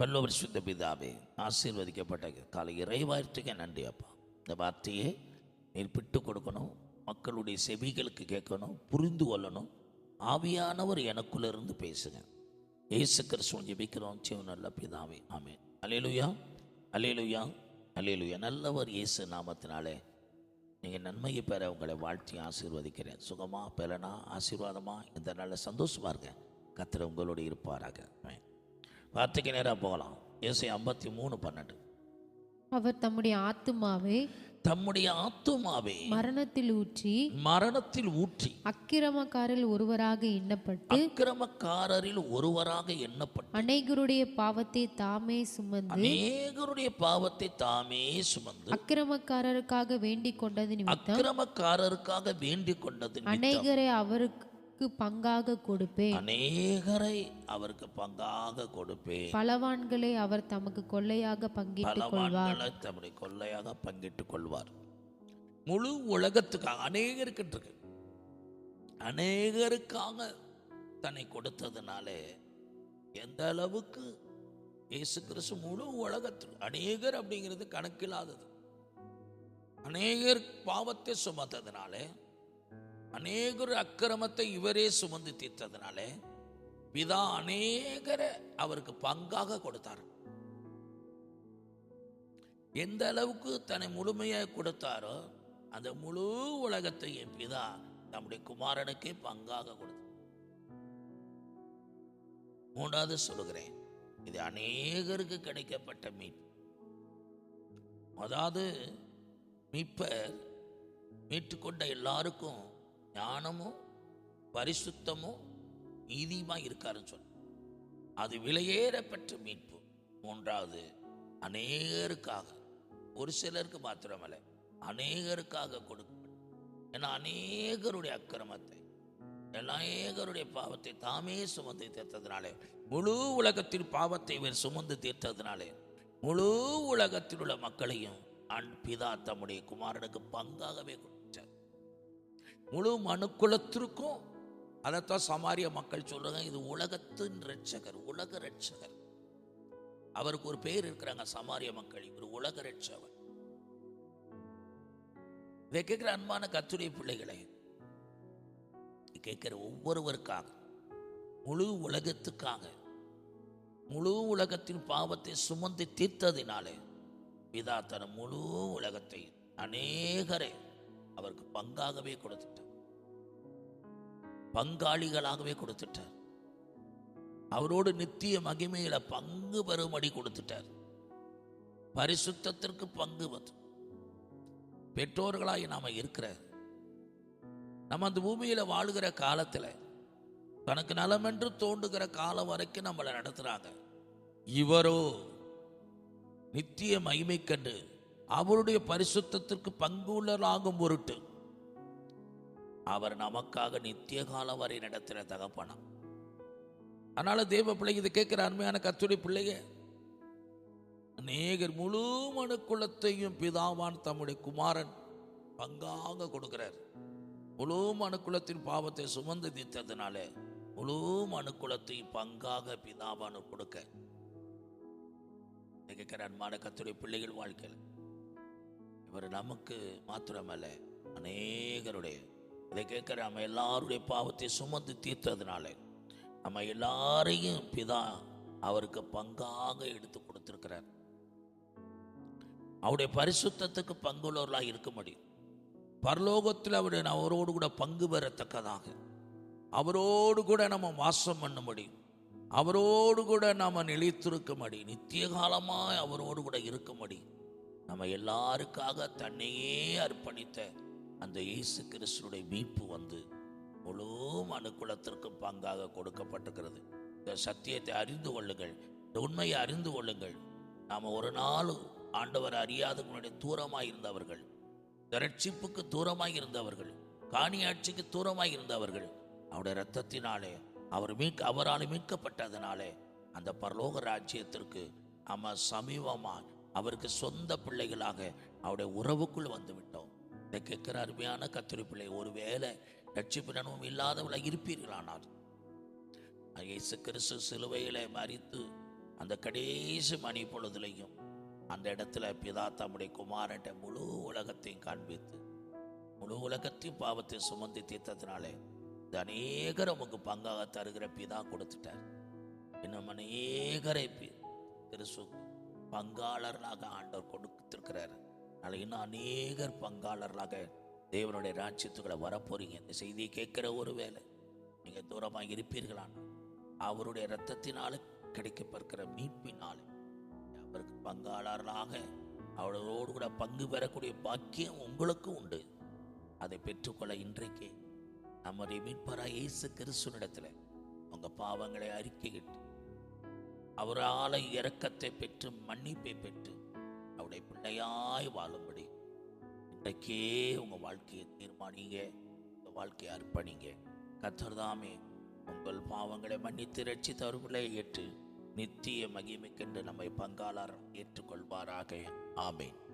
பல்லவர் சுத்த பிதாவே ஆசீர்வதிக்கப்பட்ட காலை இறைவார்த்தைக்கு நன்றி அப்பா. இந்த வார்த்தையை நீர் பிட்டு கொடுக்கணும் மக்களுடைய செவிகளுக்கு கேட்கணும் புரிந்து கொள்ளணும். ஆவியானவர் எனக்குள்ள இருந்து பேசுங்க ஏசு கிறிஸ்துவன் ஜெபிக்கிறோம். சிவ நல்ல பிதாவே ஆமே அலேலுயா அலேலுயா அலேலுயா நல்லவர் இயேசு நாமத்தினாலே நீங்கள் நன்மையை பெற உங்களை வாழ்த்தி ஆசீர்வதிக்கிறேன். சுகமாக பெறனா ஆசீர்வாதமாக இந்த நல்ல சந்தோஷமாக இருங்க. கத்திர உங்களோடு இருப்பாராக. வார்த்தைக்கு நேராக போகலாம். ஏசை ஐம்பத்தி மூணு பன்னெண்டு. அவர் தம்முடைய ஆத்துமாவை தம்முடைய ஆத்துமாவை மரணத்தில் ஊற்றி மரணத்தில் ஊற்றி அக்கிரமக்காரில் ஒருவராக எண்ணப்பட்டு அக்கிரமக்காரரில் ஒருவராக எண்ணப்பட்டு அநேகருடைய பாவத்தை தாமே சுமந்து அநேகருடைய பாவத்தை தாமே சுமந்து அக்கிரமக்காரருக்காக வேண்டிக் கொண்டது நிமித்தம் அக்கிரமக்காரருக்காக வேண்டிக் கொண்டது அநேகரை அவருக்கு பங்காக கொடுப்பேன். அநேகரை அவருக்கு பங்காக கொடுப்பேன். பலவான்களை அவர் தமக்கு கொள்ளையாக பங்கிட்டுக் கொள்வார். தம்முடைய கொள்ளையாக பங்கிட்டுக் கொள்வார். முழு உலகத்துக்காக அநேகருக்கு இருக்கு. அநேகருக்காக தன்னை கொடுத்ததுனாலே எந்த அளவுக்கு இயேசு கிறிஸ்து முழு உலகத்தில் அநேகர் அப்படிங்கிறது கணக்கில்லாதது. அநேகர் பாவத்தை சுமத்ததுனாலே அநேகர் அக்கிரமத்தை இவரே சுமந்து தீர்த்ததுனாலே பிதா அநேகரை அவருக்கு பங்காக கொடுத்தார். எந்த அளவுக்கு தன்னை முழுமையாக கொடுத்தாரோ அந்த முழு உலகத்தை என் பிதா நம்முடைய குமாரனுக்கே பங்காக கொடுத்தார். மூன்றாவது சொல்லுகிறேன் இது அநேகருக்கு கிடைக்கப்பட்ட மீட்பு. அதாவது மீட்பர் மீட்டுக்கொண்ட எல்லாருக்கும் ஞானமும் பரிசுத்தமும் நீதியுமா இருக்காருன்னு சொன்ன அது விலையேற பெற்ற மீட்பு. மூன்றாவது அநேகருக்காக ஒரு சிலருக்கு மாத்திரமல்ல அநேகருக்காக கொடுக்கப்படும். ஏன்னா அநேகருடைய அக்கிரமத்தை அநேகருடைய பாவத்தை தாமே சுமந்து தீர்த்ததினாலே முழு உலகத்தின் பாவத்தை இவர் சுமந்து தீர்த்ததினாலே முழு உலகத்தில் உள்ள மக்களையும் அன் பிதா தம்முடைய குமாரனுக்கு பங்காகவே கொடுக்கும் முழு மனுக்குலத்திற்கும் அதைத்தான் சமாரிய மக்கள் சொல்றாங்க இது உலகத்தின் ரட்சகர் உலக ரட்சகர் அவருக்கு ஒரு பேர் இருக்கிறாங்க சமாரிய மக்கள் இவர் உலக ரட்சகர் இதை கேட்கிற அன்பான கத்துடைய பிள்ளைகளே கேட்கிற ஒவ்வொருவருக்காக முழு உலகத்துக்காக முழு உலகத்தின் பாவத்தை சுமந்து தீர்த்ததினாலே பிதா தன முழு உலகத்தை அநேகரை அவருக்கு பங்காகவே கொடுத்துட்டார். பங்காளிகளாகவே கொடுத்துட்டார். அவரோடு நித்திய மகிமையில பங்கு பெறும்படி கொடுத்துட்டார். பரிசுத்தத்திற்கு பங்கு வந்து பெற்றோர்களாய் நாம் இருக்கிற நம்ம அந்த பூமியில வாழுகிற காலத்துல தனக்கு நலமென்று தோண்டுகிற காலம் வரைக்கும் நம்மளை நடத்துறாங்க. இவரோ நித்திய மகிமை அவருடைய பரிசுத்தத்திற்கு பங்குள்ளராகும் பொருட்டு அவர் நமக்காக நித்திய காலம் வரை நடத்துகிற தகப்பனா. அதனால தேவ பிள்ளைங்க இது கேட்கிற அருமையான கத்துடைய பிள்ளைங்க அநேகர் முழு மனுக்குலத்தையும் பிதாவான் தம்முடைய குமாரன் பங்காக கொடுக்கிறார். முழு மனுக்குலத்தின் பாவத்தை சுமந்து தீர்த்ததுனால முழு மனுக்குலத்தையும் பங்காக பிதாவான் கொடுக்க. கேட்கிற அன்பான கத்துடைய பிள்ளைகள் வாழ்க்கையில். இவர் நமக்கு மாத்திரமல்ல அநேகருடைய. இதை கேட்குற நம்ம எல்லாருடைய பாவத்தை சுமந்து தீர்த்ததுனால நம்ம எல்லாரையும் பிதா அவருக்கு பங்காக எடுத்து கொடுத்துருக்கிறார். அவருடைய பரிசுத்தத்துக்கு பங்குள்ளவர்களாக இருக்க முடியும். பரலோகத்தில் அவருடைய அவரோடு கூட பங்கு பெறத்தக்கதாக. அவரோடு கூட நம்ம வாசம் பண்ண முடியும். அவரோடு கூட நாம் நிலைத்திருக்க முடியும். நித்திய காலமாக அவரோடு கூட இருக்க முடியும். நம்ம எல்லாருக்காக தன்னையே அர்ப்பணித்த அந்த இயேசு கிறிஸ்துடைய மீட்பு வந்து முழு மனுக்குலத்திற்கும் பங்காக கொடுக்கப்பட்டிருக்கிறது. இந்த சத்தியத்தை அறிந்து கொள்ளுங்கள். இந்த உண்மையை அறிந்து கொள்ளுங்கள். நாம் ஒரு நாள் ஆண்டவர் அறியாத முன்னாடி தூரமாக இருந்தவர்கள் இந்த ரட்சிப்புக்கு தூரமாய் இருந்தவர்கள் காணியாட்சிக்கு தூரமாக இருந்தவர்கள் அவருடைய ரத்தத்தினாலே அவர் மீட்க அவரால் மீட்கப்பட்டதனாலே அந்த பரலோக ராஜ்யத்திற்கு நம்ம சமீபமாக அவருக்கு சொந்த பிள்ளைகளாக அவருடைய உறவுக்குள் வந்து விட்டோம். இதை கேட்கிற அருமையான கத்திரி பிள்ளை ஒருவேளை ரட்சிப்பு இல்லாதவளாக இருப்பீர்களானார் இயேசு கிறிஸ்து சிலுவையில மறித்து அந்த கடைசி மணி பொழுதுலையும் அந்த இடத்துல பிதா தம்முடைய குமாரன்ட்ட முழு உலகத்தையும் காண்பித்து முழு உலகத்தையும் பாவத்தை சுமந்து தீர்த்ததுனாலே இந்த அநேகர் உமக்கு பங்காக தருகிற பிதா கொடுத்துட்டார். இன்னும் அநேகரை பி- கிறிஸ்து பங்காளர்களாக ஆண்டவர் கொடுத்திருக்கிறார். அதனால் இன்னும் அநேகர் பங்காளர்களாக தேவனுடைய ராஜ்யத்துக்களை வரப்போறீங்க. இந்த செய்தியை கேட்குற ஒரு வேலை நீங்கள் தூரமாக இருப்பீர்களான் அவருடைய இரத்தத்தினால கிடைக்கப்படுகிற மீட்பினால். அவருக்கு பங்காளர்களாக அவரோடு கூட பங்கு பெறக்கூடிய பாக்கியம் உங்களுக்கும் உண்டு. அதை பெற்றுக்கொள்ள இன்றைக்கு நம்முடைய மீட்பராக இயேசு கிறிஸ்துனிடத்தில் உங்கள் பாவங்களை அறிக்கையிட்டு அவரால் இறக்கத்தை பெற்று மன்னிப்பை பெற்று அவருடைய பிள்ளையாய் வாழும்படி. இன்றைக்கே உங்கள் வாழ்க்கையை தீர்மானிங்க இந்த வாழ்க்கையை அர்ப்பணிங்க. கத்தர்தாமே உங்கள் பாவங்களை மன்னித்து ரட்சித்தவர்களை ஏற்று நித்திய மகிமைக்கென்று நம்மை பங்காளர் ஏற்றுக்கொள்வாராக. ஆமேன்.